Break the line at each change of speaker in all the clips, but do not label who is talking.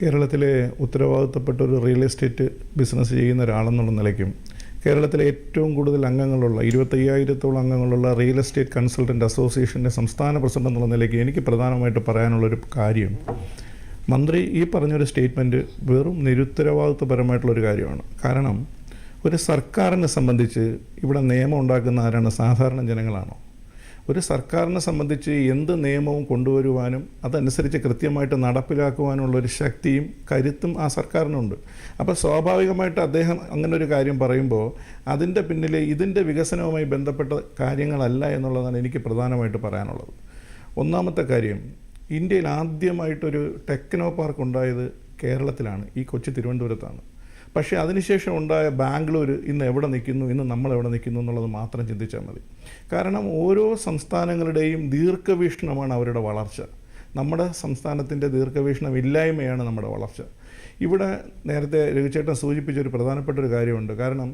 കേരളത്തിലെ ഉത്തരവാദിത്തപ്പെട്ട ഒരു റിയൽ എസ്റ്റേറ്റ് ബിസിനസ് ചെയ്യുന്ന ഒരാളെന്നുള്ള നിലയ്ക്കും കേരളത്തിലെ ഏറ്റവും കൂടുതൽ അംഗങ്ങളുള്ള ഇരുപത്തയ്യായിരത്തോളം അംഗങ്ങളുള്ള റിയൽ എസ്റ്റേറ്റ് കൺസൾട്ടന്റ് അസോസിയേഷന്റെ സംസ്ഥാന പ്രസിഡന്റ് എന്നുള്ള നിലയ്ക്ക് എനിക്ക് പ്രധാനമായിട്ട് പറയാനുള്ളൊരു കാര്യം മന്ത്രി ഈ പറഞ്ഞൊരു സ്റ്റേറ്റ്മെന്റ് വെറും നിരുത്തരവാദിത്വപരമായിട്ടുള്ളൊരു കാര്യമാണ്. കാരണം ഒരു സർക്കാരിനെ സംബന്ധിച്ച് ഇവിടെ നിയമം ഉണ്ടാക്കുന്ന ആരാണ്? സാധാരണ ജനങ്ങളാണോ? ഒരു സർക്കാരിനെ സംബന്ധിച്ച് എന്ത് നിയമവും കൊണ്ടുവരുവാനും അതനുസരിച്ച് കൃത്യമായിട്ട് നടപ്പിലാക്കുവാനുള്ള ഒരു ശക്തിയും കരുത്തും ആ സർക്കാരിനുണ്ട്. അപ്പോൾ സ്വാഭാവികമായിട്ട് അദ്ദേഹം അങ്ങനെ ഒരു കാര്യം പറയുമ്പോൾ അതിന്റെ പിന്നിലെ ഇതിന്റെ വികസനവുമായി ബന്ധപ്പെട്ട കാര്യങ്ങളല്ല എന്നുള്ളതാണ് എനിക്ക് പ്രധാനമായിട്ട് പറയാനുള്ളത്. ഒന്നാമത്തെ കാര്യം ഇന്ത്യയിൽ ആദ്യമായിട്ടൊരു ടെക്നോ പാർക്ക് ഉണ്ടായത് കേരളത്തിലാണ് ഈ കൊച്ചി തിരുവനന്തപുരത്താണ്. പക്ഷേ അതിനുശേഷം ഉണ്ടായ ബാംഗ്ലൂർ ഇന്ന് എവിടെ നിൽക്കുന്നു ഇന്ന് നമ്മൾ എവിടെ നിൽക്കുന്നു എന്നുള്ളത് മാത്രം ചിന്തിച്ചാൽ മതി. കാരണം ഓരോ സംസ്ഥാനങ്ങളുടെയും ദീർഘവീക്ഷണമാണ് അവരുടെ വളർച്ച. നമ്മുടെ സംസ്ഥാനത്തിന്റെ ദീർഘവീക്ഷണം ഇല്ലായ്മയാണ് നമ്മുടെ വളർച്ച. ഇവിടെ നേരത്തെ രവിചേട്ടൻ സൂചിപ്പിച്ച ഒരു പ്രധാനപ്പെട്ട ഒരു കാര്യമുണ്ട്. കാരണം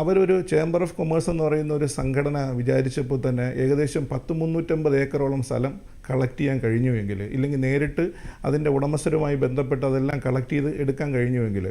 അവരൊരു ചേംബർ ഓഫ് കൊമേഴ്സ് എന്ന് പറയുന്ന ഒരു സംഘടന വിചാരിച്ചപ്പോൾ തന്നെ ഏകദേശം പത്ത് മുന്നൂറ്റമ്പത് ഏക്കറോളം സ്ഥലം കളക്ട് ചെയ്യാൻ കഴിഞ്ഞുവെങ്കിൽ ഇല്ലെങ്കിൽ നേരിട്ട് അതിന്റെ ഉടമസ്ഥരുമായി ബന്ധപ്പെട്ട് അതെല്ലാം കളക്ട് ചെയ്ത് എടുക്കാൻ കഴിഞ്ഞുവെങ്കിൽ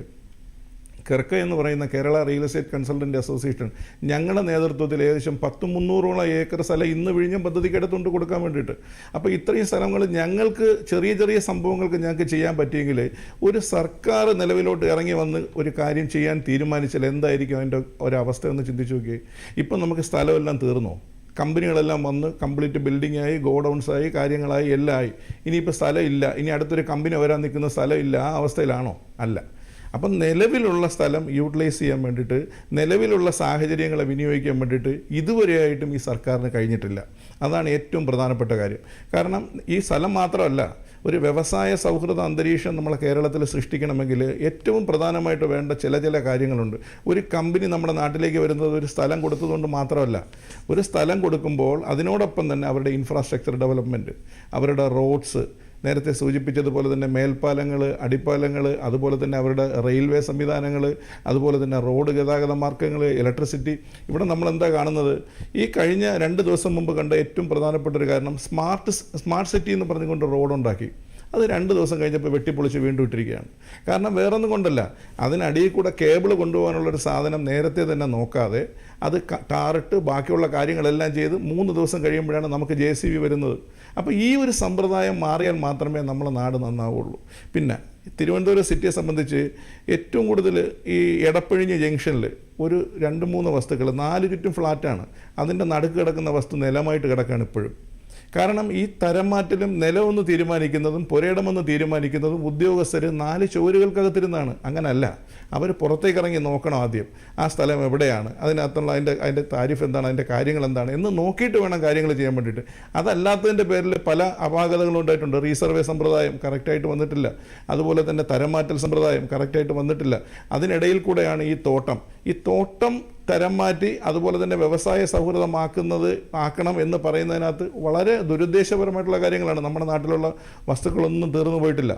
കെർക്ക എന്ന് പറയുന്ന Kerala real estate consultant association ഞങ്ങളുടെ നേതൃത്വത്തിൽ ഏകദേശം പത്ത് മുന്നൂറോളം ഏക്കർ സ്ഥലം ഇന്ന് വിഴിഞ്ഞം പദ്ധതിക്ക് എടുത്തുകൊണ്ട് കൊടുക്കാൻ വേണ്ടിയിട്ട്. അപ്പോൾ ഇത്രയും സ്ഥലങ്ങൾ ഞങ്ങൾക്ക് ചെറിയ ചെറിയ സംഭവങ്ങൾക്ക് ഞങ്ങൾക്ക് ചെയ്യാൻ പറ്റിയെങ്കിൽ ഒരു സർക്കാർ നിലവിലോട്ട് ഇറങ്ങി വന്ന് ഒരു കാര്യം ചെയ്യാൻ തീരുമാനിച്ചാൽ എന്തായിരിക്കും അതിന്റെ ഒരവസ്ഥ എന്ന് ചിന്തിച്ച് നോക്കിയേ. ഇപ്പം നമുക്ക് സ്ഥലമെല്ലാം തീർന്നോ? കമ്പനികളെല്ലാം വന്ന് കംപ്ലീറ്റ് ബിൽഡിംഗ് ആയി ഗോഡൗൺസ് ആയി കാര്യങ്ങളായി എല്ലാം ആയി. ഇനിയിപ്പോൾ സ്ഥലമില്ല ഇനി അടുത്തൊരു കമ്പനി വരാൻ നിൽക്കുന്ന സ്ഥലമില്ല ആ അവസ്ഥയിലാണോ? അല്ല. അപ്പം നിലവിലുള്ള സ്ഥലം യൂട്ടിലൈസ് ചെയ്യാൻ വേണ്ടിയിട്ട് നിലവിലുള്ള സാഹചര്യങ്ങളെ വിനിയോഗിക്കാൻ വേണ്ടിയിട്ട് ഇതുവരെയായിട്ടും ഈ സർക്കാരിന് കഴിഞ്ഞിട്ടില്ല. അതാണ് ഏറ്റവും പ്രധാനപ്പെട്ട കാര്യം. കാരണം ഈ സ്ഥലം മാത്രമല്ല ഒരു വ്യവസായ സൗഹൃദ അന്തരീക്ഷം നമ്മളെ കേരളത്തിൽ സൃഷ്ടിക്കണമെങ്കിൽ ഏറ്റവും പ്രധാനമായിട്ട് വേണ്ട ചില ചില കാര്യങ്ങളുണ്ട്. ഒരു കമ്പനി നമ്മുടെ നാട്ടിലേക്ക് വരുന്നത് ഒരു സ്ഥലം കൊടുത്തതുകൊണ്ട് മാത്രമല്ല ഒരു സ്ഥലം കൊടുക്കുമ്പോൾ അതിനോടൊപ്പം തന്നെ അവരുടെ ഇൻഫ്രാസ്ട്രക്ചർ ഡെവലപ്മെന്റ് അവരുടെ റോഡ്സ് നേരത്തെ സൂചിപ്പിച്ചതുപോലെ തന്നെ മേൽപ്പാലങ്ങൾ അടിപ്പാലങ്ങൾ അതുപോലെ തന്നെ അവരുടെ റെയിൽവേ സംവിധാനങ്ങൾ അതുപോലെ തന്നെ റോഡ് ഗതാഗത മാർഗങ്ങൾ ഇലക്ട്രിസിറ്റി. ഇവിടെ നമ്മൾ എന്താ കാണുന്നത്? ഈ കഴിഞ്ഞ രണ്ട് ദിവസം മുമ്പ് കണ്ട ഏറ്റവും പ്രധാനപ്പെട്ട ഒരു കാരണം സ്മാർട്ട് സ്മാർട്ട് സിറ്റി എന്ന് പറഞ്ഞുകൊണ്ട് റോഡുണ്ടാക്കി. അത് രണ്ട് ദിവസം കഴിഞ്ഞപ്പോൾ വെട്ടിപ്പൊളിച്ച് വീണ്ടും ഇട്ടിരിക്കുകയാണ്. കാരണം വേറൊന്നും കൊണ്ടല്ല. അതിനടിയിൽ കൂടെ കേബിൾ കൊണ്ടുപോകാനുള്ളൊരു സാധനം നേരത്തെ തന്നെ നോക്കാതെ അത് ടാറിട്ട് ബാക്കിയുള്ള കാര്യങ്ങളെല്ലാം ചെയ്ത് മൂന്ന് ദിവസം കഴിയുമ്പോഴാണ് നമുക്ക് ജെ വരുന്നത്. അപ്പോൾ ഈ ഒരു സമ്പ്രദായം മാറിയാൽ മാത്രമേ നമ്മളെ നാട് നന്നാവുള്ളൂ. പിന്നെ തിരുവനന്തപുരം സിറ്റിയെ സംബന്ധിച്ച് ഏറ്റവും കൂടുതൽ ഈ എടപ്പഴിഞ്ഞ് ജംഗ്ഷനിൽ ഒരു രണ്ട് മൂന്ന് വസ്തുക്കൾ നാല് ചുറ്റും ഫ്ലാറ്റാണ്. അതിന്റെ നടുക്ക് കിടക്കുന്ന വസ്തു നിലമായിട്ട് കിടക്കുകയാണ് ഇപ്പോഴും. കാരണം ഈ തരം മാറ്റലും തീരുമാനിക്കുന്നതും പുരയിടമെന്ന് തീരുമാനിക്കുന്നതും ഉദ്യോഗസ്ഥർ നാല് ചുവരുകൾക്കകത്തിരുന്നാണ് അങ്ങനല്ല. അവർ പുറത്തേക്ക് ഇറങ്ങി നോക്കണം ആദ്യം. ആ സ്ഥലം എവിടെയാണ്? അതിനകത്തുള്ള അതിന്റെ അതിന്റെ താരിഫ് എന്താണ്? അതിന്റെ കാര്യങ്ങൾ എന്താണ്? എന്ന് നോക്കിയിട്ട് വേണം കാര്യങ്ങൾ ചെയ്യാൻ വേണ്ടിയിട്ട്. അതല്ലാത്തതിന്റെ പേരിൽ പല അപാകതകളും ഉണ്ടായിട്ടുണ്ട്. റീസർവേ സമ്പ്രദായം കറക്റ്റായിട്ട് വന്നിട്ടില്ല. അതുപോലെ തന്നെ തരം മാറ്റൽ സമ്പ്രദായം കറക്റ്റായിട്ട് വന്നിട്ടില്ല. അതിനിടയിൽ കൂടെയാണ് ഈ തോട്ടം. ഈ തോട്ടം തരം മാറ്റി അതുപോലെ തന്നെ വ്യവസായ സൗഹൃദമാക്കുന്നത് ആക്കണം എന്ന് പറയുന്നതിനകത്ത് വളരെ ദുരുദ്ദേശപരമായിട്ടുള്ള കാര്യങ്ങളാണ്. നമ്മുടെ നാട്ടിലുള്ള വസ്തുക്കളൊന്നും തീർന്നു പോയിട്ടില്ല.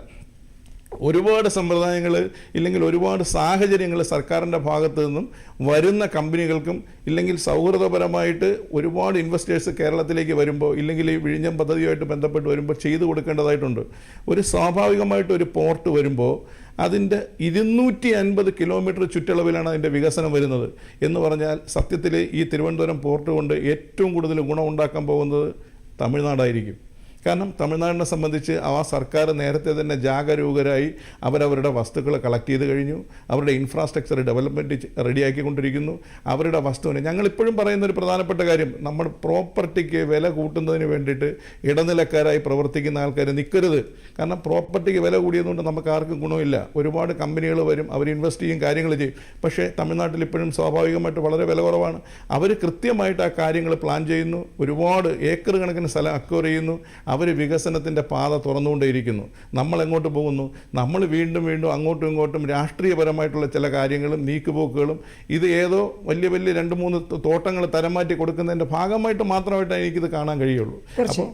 ഒരുപാട് സമ്പ്രദായങ്ങൾ ഇല്ലെങ്കിൽ ഒരുപാട് സാഹചര്യങ്ങൾ സർക്കാരിന്റെ ഭാഗത്തു നിന്നും വരുന്ന കമ്പനികൾക്കും ഇല്ലെങ്കിൽ സൗഹൃദപരമായിട്ട് ഒരുപാട് ഇൻവെസ്റ്റേഴ്സ് കേരളത്തിലേക്ക് വരുമ്പോൾ ഇല്ലെങ്കിൽ ഈ വിഴിഞ്ഞം പദ്ധതിയുമായിട്ട് ബന്ധപ്പെട്ട് വരുമ്പോൾ ചെയ്തു കൊടുക്കേണ്ടതായിട്ടുണ്ട്. ഒരു സ്വാഭാവികമായിട്ട് ഒരു പോർട്ട് വരുമ്പോൾ അതിന്റെ ഇരുന്നൂറ്റി അൻപത് കിലോമീറ്റർ ചുറ്റളവിലാണ് അതിന്റെ വികസനം വരുന്നത്. എന്ന് പറഞ്ഞാൽ സത്യത്തിൽ ഈ തിരുവനന്തപുരം പോർട്ട് കൊണ്ട് ഏറ്റവും കൂടുതൽ ഗുണമുണ്ടാക്കാൻ പോകുന്നത് തമിഴ്നാടായിരിക്കും. കാരണം തമിഴ്നാടിനെ സംബന്ധിച്ച് ആ സർക്കാർ നേരത്തെ തന്നെ ജാഗരൂകരായി അവരവരുടെ വസ്തുക്കൾ കളക്ട് ചെയ്ത് കഴിഞ്ഞു. അവരുടെ ഇൻഫ്രാസ്ട്രക്ചർ ഡെവലപ്മെന്റ് റെഡിയാക്കിക്കൊണ്ടിരിക്കുന്നു അവരുടെ വസ്തുവിന് ഞങ്ങളിപ്പോഴും പറയുന്ന ഒരു പ്രധാനപ്പെട്ട കാര്യം നമ്മൾ പ്രോപ്പർട്ടിക്ക് വില കൂട്ടുന്നതിന് വേണ്ടിയിട്ട് ഇടനിലക്കാരായി പ്രവർത്തിക്കുന്ന ആൾക്കാർ നിൽക്കരുത് കാരണം പ്രോപ്പർട്ടിക്ക് വില കൂടിയതുകൊണ്ട് നമുക്ക് ആർക്കും ഗുണമില്ല. ഒരുപാട് കമ്പനികൾ വരും അവർ ഇൻവെസ്റ്റ് ചെയ്യും കാര്യങ്ങൾ ചെയ്യും. പക്ഷേ തമിഴ്നാട്ടിൽ ഇപ്പോഴും സ്വാഭാവികമായിട്ട് വളരെ വില കുറവാണ്. അവർ കൃത്യമായിട്ട് ആ കാര്യങ്ങൾ പ്ലാൻ ചെയ്യുന്നു. ഒരുപാട് ഏക്കർ കണക്കിന് സ്ഥലം അക്വർ ചെയ്യുന്നു. അവർ വികസനത്തിന്റെ പാത തുറന്നുകൊണ്ടേയിരിക്കുന്നു. നമ്മൾ എങ്ങോട്ട് പോകുന്നു? നമ്മൾ വീണ്ടും വീണ്ടും അങ്ങോട്ടും ഇങ്ങോട്ടും രാഷ്ട്രീയപരമായിട്ടുള്ള ചില കാര്യങ്ങളും നീക്കുപോക്കുകളും ഇത് ഏതോ വലിയ വലിയ രണ്ട് മൂന്ന് തോട്ടങ്ങൾ തരം മാറ്റി കൊടുക്കുന്നതിന്റെ ഭാഗമായിട്ട് മാത്രമായിട്ടാണ് എനിക്കിത് കാണാൻ കഴിയുള്ളൂ. അപ്പോൾ